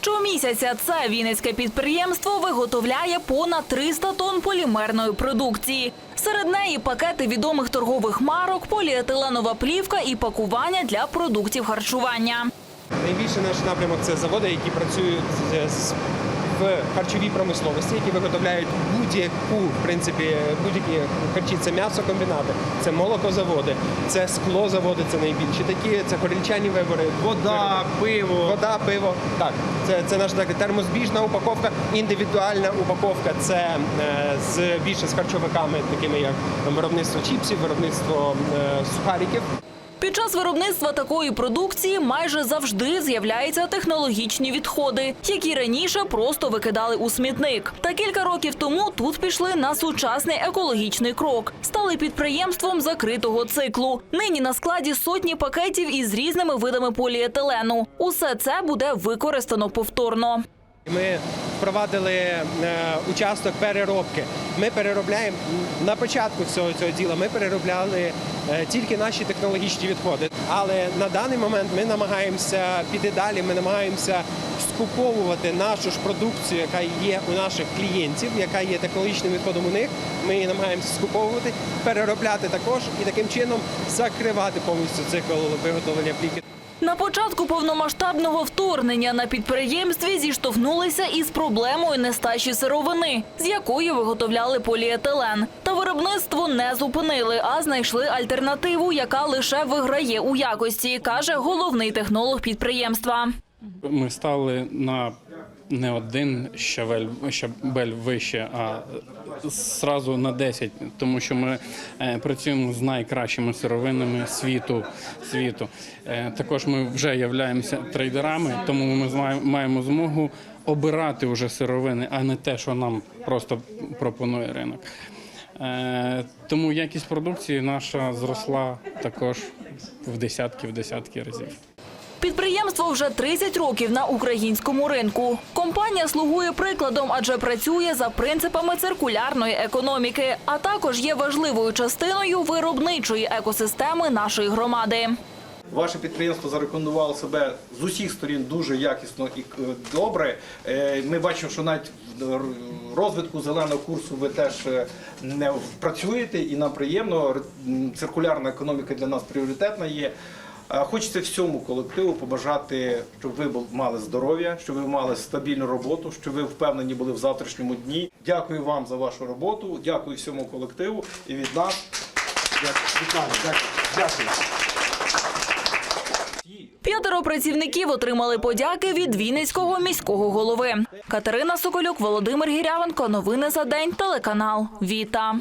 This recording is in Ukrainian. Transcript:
Щомісяця це вінницьке підприємство виготовляє понад 300 тонн полімерної продукції. Серед неї пакети відомих торгових марок, поліетиленова плівка і пакування для продуктів харчування. Найбільше наш напрямок це заводи, які працюють з- в харчовій промисловості, які виготовляють будь-яку, в принципі, будь-які харчі. Це м'ясокомбінати, це молокозаводи, це склозаводи, це найбільші такі, це горільчані вибори, Вода, пиво. вода, пиво. Так, це, це наша така термозбіжна упаковка, індивідуальна упаковка. Це е, з більше з харчовиками, такими як там, виробництво чіпсів, виробництво е, сухариків. Під час виробництва такої продукції майже завжди з'являються технологічні відходи, які раніше просто викидали у смітник. Та кілька років тому тут пішли на сучасний екологічний крок. Стали підприємством закритого циклу. Нині на складі сотні пакетів із різними видами поліетилену. Усе це буде використано повторно. Ми впровадили е, участок переробки. Ми переробляємо на початку всього цього діла. Ми переробляли тільки наші технологічні відходи. Але на даний момент ми намагаємося піти далі. Ми намагаємося скуповувати нашу ж продукцію, яка є у наших клієнтів, яка є технологічним відходом у них. Ми її намагаємося скуповувати, переробляти також і таким чином закривати повністю цикл виготовлення плівки. На початку повномасштабного вторгнення на підприємстві зіштовхнулися із проблемою нестачі сировини, з якої виготовляли поліетилен. Та виробництво не зупинили, а знайшли альтернативу, яка лише виграє у якості, каже головний технолог підприємства. Ми стали на не один щавель, щабель вище, а зразу на 10, тому що ми е, працюємо з найкращими сировинами світу. світу. Е, також ми вже являємося трейдерами, тому ми маємо змогу обирати вже сировини, а не те, що нам просто пропонує ринок. Е, тому якість продукції наша зросла також в десятки в десятки разів. Підприємство вже 30 років на українському ринку. Компанія слугує прикладом, адже працює за принципами циркулярної економіки, а також є важливою частиною виробничої екосистеми нашої громади. Ваше підприємство зарекомендувало себе з усіх сторін дуже якісно і е, добре. Е, Ми бачимо, що навіть в розвитку зеленого курсу ви теж е, не працюєте, і нам приємно. Циркулярна економіка для нас пріоритетна є. Е, Хочеться всьому колективу побажати, щоб ви мали здоров'я, щоб ви мали стабільну роботу, щоб ви впевнені були в завтрашньому дні. Дякую вам за вашу роботу. Дякую всьому колективу і від нас. Дякую. Дякую. Працівників отримали подяки від Вінницького міського голови. Катерина Соколюк, Володимир Гірявенко. Новини за день. Телеканал Віта.